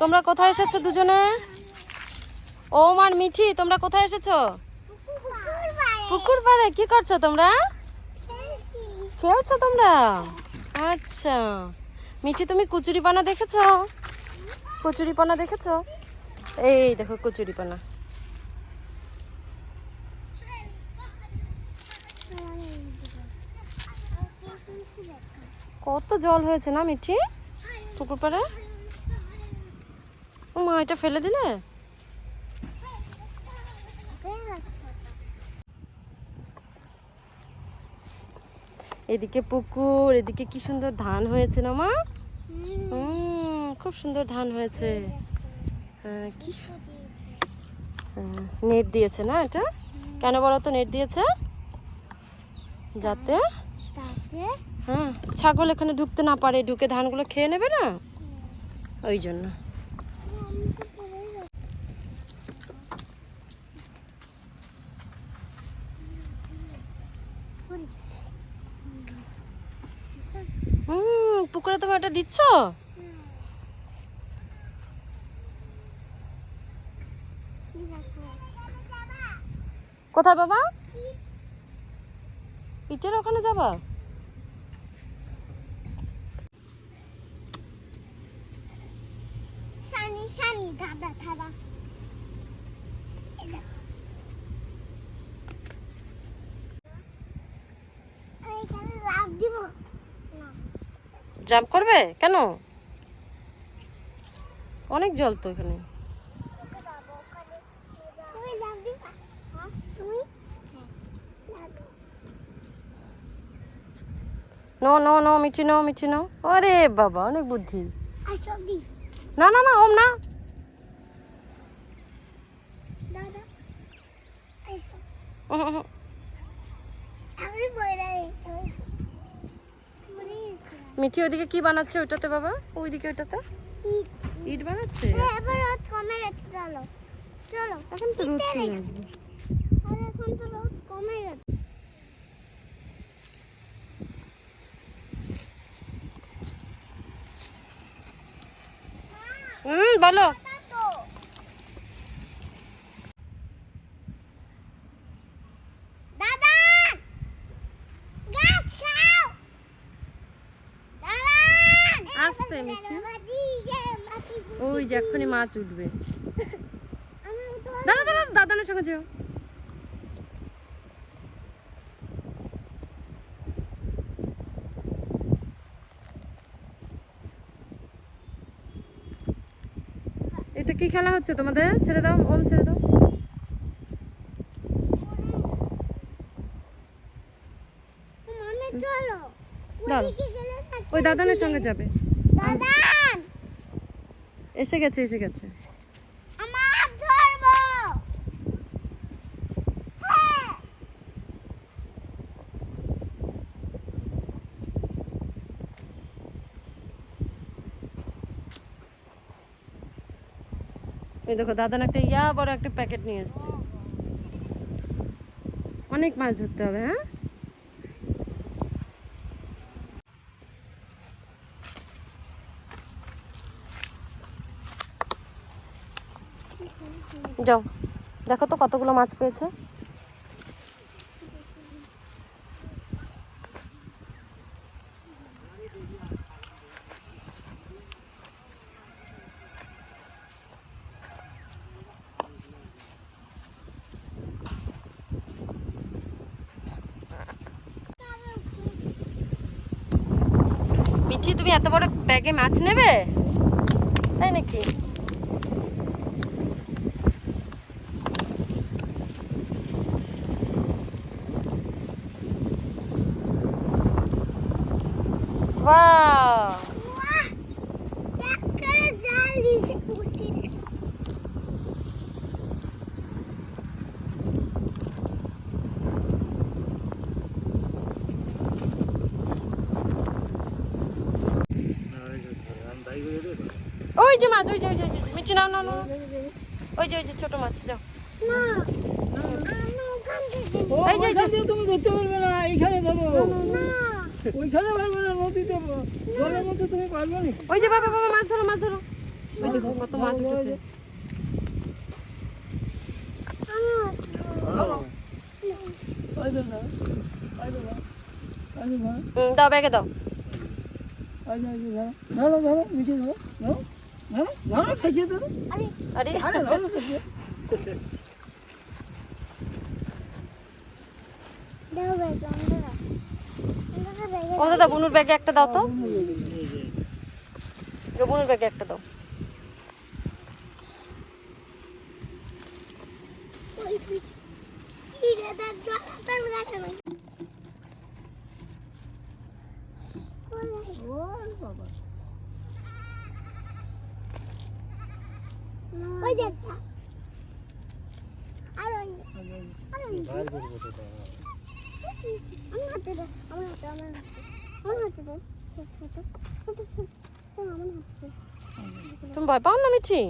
তোমরা কোথায় এসেছ দুজনে? ও মার মিঠি, তোমরা কোথায় এসেছ? পুকুর পাড়ে কি করছ তোমরা? খেলছো তোমরা? আচ্ছা। মিঠি, তুমি কচুরি পানা দেখেছ? কচুরি পানা দেখেছ? এই দেখো কচুরি পানা কত জল হয়েছে না মিঠি? পুকুর পাড়ে মা এটা ফেলে দিলে? এদিকে পুকুর এদিকে কি সুন্দর ধান হয়েছে না মা? খুব সুন্দর ধান হয়েছে। হ্যাঁ কি হ্যাঁ, নেট দিয়েছে না এটা? কেন বলো তো নেট দিয়েছে? যাতে হ্যাঁ ছাগল এখানে ঢুকতে না পারে ঢুকে ধানগুলো খেয়ে নেবে না? ওই জন্য। পুকুরে তুমি ওটা দিচ্ছ? কোথায় বাবা? ইটের ওখানে যাবা? সানি সানি দাদা দাদা এখানে লাভ দিব না জাম্প করবে? কেন? অনেক জল তো এখানে। নো নো নো মিঠি নো মিঠি নো। আরে বাবা অনেক বুদ্ধি। না না না ওম না। দাদা মিঠি ওইদিকে কি বানাচ্ছে ওইটাতে বাবা? ওইদিকে ওইটাতে? ইট। ইট বানাচ্ছে? এবার রোদ কমে গেছে চলো। চলো এখন তো রোদ লাগবে চলে আর এখন তো রোদ কমে গেছে। হুম বলো তো দাদা গাছ খাও দাদা মিঠি ওই যে এক্ষুনি মাছ উঠবে। দাঁড়া দাঁড়া দাদানের সঙ্গে যেও। এটা কি খেলা হচ্ছে তোমাদের? ছেড়ে দাও ওম ছেড়ে দাও। ওই দাদানের সঙ্গে যাবে। এসে গেছে এসে গেছে। হ্যাঁ! ওই দেখো দাদান একটা ইয়া বড় একটা প্যাকেট নিয়ে এসছে। অনেক মাছ ধরতে হবে হ্যাঁ? যাও। দেখো তো কতগুলো মাছ পেয়েছে। তুমি এত বড় ব্যাগে মাছ নেবে? তাই নাকি? উঠিয়ে ওই যে মাছ ওই যে ওই যে মিঠি নাও নাও ওই যে ওই যে ছোট মাছ যাও। না এই যে, তুমি ধরতে পারবে না এইখানে দেবো না। ওইখানে পারবে না নদীতে জলের মধ্যে তুমি পারবে নাকি ওই যে বাবা বাবা মাছ ধরো মাছ ধরো। ওই দেখো কত মাছ উঠেছে। দাও ব্যাগে দাও। ধরো ধরো মিঠি ধরো ধরো ধরো ধরো ফেসিয়ে ধরো। আরে আরে। ধরো ফেসিয়ে দাও ব্যাগ অন্ধকার অন্ধকার ব্যাগে ও দাদা বুনুর ব্যাগে একটা দাও তো বুনুর ব্যাগে একটা দাও ওই কি রে তার জল তার লাগে না ওই দেখটা আর ওই আর ওই আমি হাতে দে আমার হাতে আমার হাতে আমার হাতে দে ছোট ছোট ছোট ছোট আমার হাতে দে তুমি ভয় পাও না মিঠি